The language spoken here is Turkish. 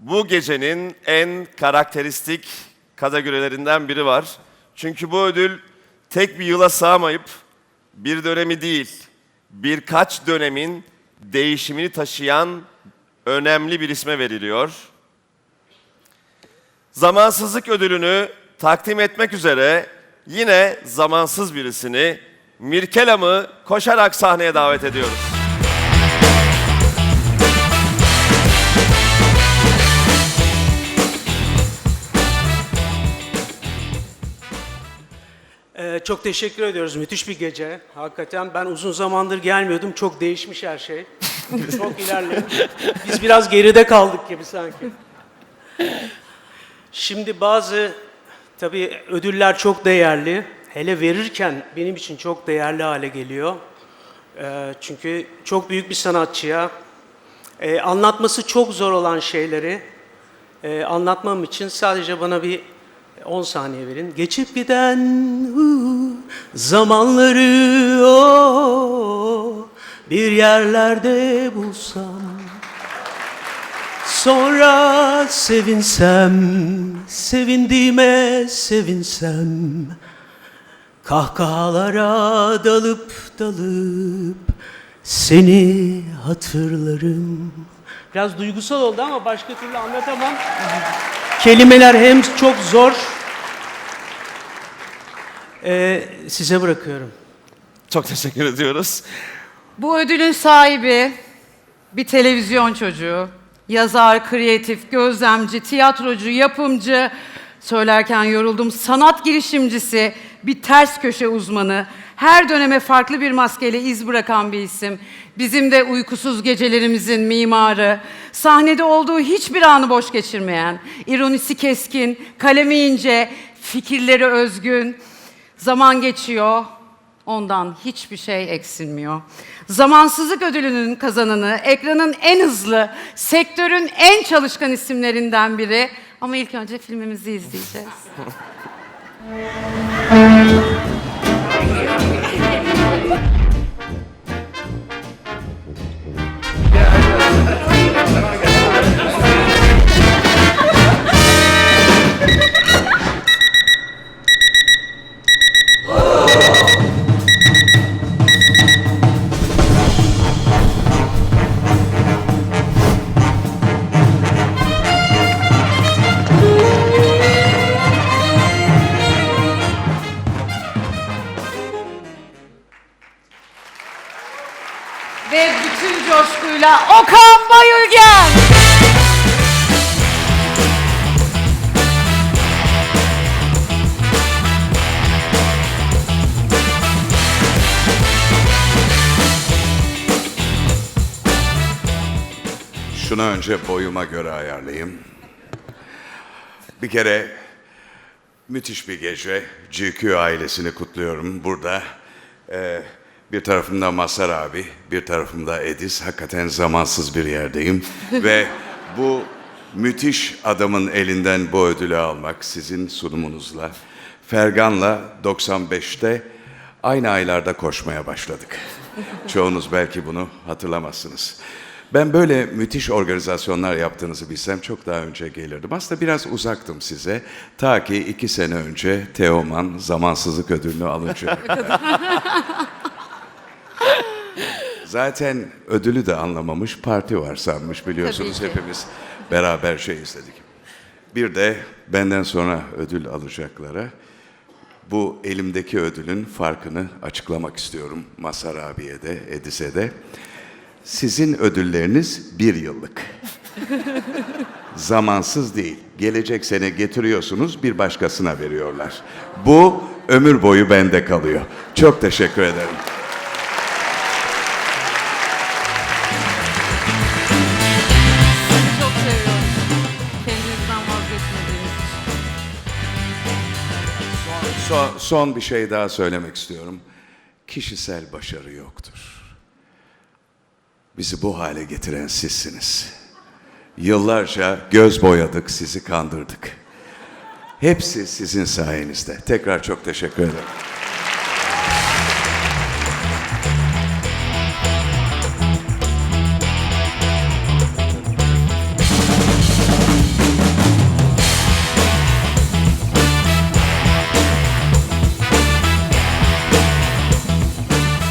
bu gecenin en karakteristik kategorilerinden biri var. Çünkü bu ödül tek bir yıla sığmayıp bir dönemi değil, birkaç dönemin değişimini taşıyan önemli bir isme veriliyor. Zamansızlık ödülünü takdim etmek üzere yine zamansız birisini Mirkelam'ı koşarak sahneye davet ediyoruz. Çok teşekkür ediyoruz. Müthiş bir gece. Hakikaten ben uzun zamandır gelmiyordum. Çok değişmiş her şey. çok ilerlemiş. Biz biraz geride kaldık gibi sanki. Şimdi bazı tabii ödüller çok değerli. Hele verirken benim için çok değerli hale geliyor. Ee, çünkü çok büyük bir sanatçıya e, anlatması çok zor olan şeyleri e, anlatmam için sadece bana bir 10 saniye verin. Geçip giden hu, zamanları o bir yerlerde bulsam Sonra sevinsem, sevindiğime sevinsem Kahkahalara dalıp dalıp seni hatırlarım. Biraz duygusal oldu ama başka türlü anlatamam. Kelimeler hem çok zor. Ee, size bırakıyorum. Çok teşekkür ediyoruz. Bu ödülün sahibi bir televizyon çocuğu, yazar, kreatif, gözlemci, tiyatrocu, yapımcı, söylerken yoruldum, sanat girişimcisi, bir ters köşe uzmanı, her döneme farklı bir maskeyle iz bırakan bir isim. Bizim de uykusuz gecelerimizin mimarı, sahnede olduğu hiçbir anı boş geçirmeyen, ironisi keskin, kalemi ince, fikirleri özgün, zaman geçiyor, Ondan hiçbir şey eksilmiyor. Zamansızlık ödülünün kazananı, ekranın en hızlı, sektörün en çalışkan isimlerinden biri. Ama ilk önce filmimizi izleyeceğiz. Ve bütün coşkuyla Okan Bayülgen. Şunu önce boyuma göre ayarlayayım. Bir kere müthiş bir gece. GQ ailesini kutluyorum burada. Ee, bir tarafımda Masar abi, bir tarafımda Ediz. Hakikaten zamansız bir yerdeyim. Ve bu müthiş adamın elinden bu ödülü almak sizin sunumunuzla. Fergan'la 95'te aynı aylarda koşmaya başladık. Çoğunuz belki bunu hatırlamazsınız. Ben böyle müthiş organizasyonlar yaptığınızı bilsem çok daha önce gelirdim. Aslında biraz uzaktım size. Ta ki iki sene önce Teoman zamansızlık ödülünü alınca. Zaten ödülü de anlamamış parti var sanmış biliyorsunuz hepimiz beraber şey istedik. Bir de benden sonra ödül alacaklara bu elimdeki ödülün farkını açıklamak istiyorum Masar abiye de Edis'e de. Sizin ödülleriniz bir yıllık. Zamansız değil. Gelecek sene getiriyorsunuz bir başkasına veriyorlar. Bu ömür boyu bende kalıyor. Çok teşekkür ederim. Son, son bir şey daha söylemek istiyorum. Kişisel başarı yoktur. Bizi bu hale getiren sizsiniz. Yıllarca göz boyadık, sizi kandırdık. Hepsi sizin sayenizde. Tekrar çok teşekkür ederim.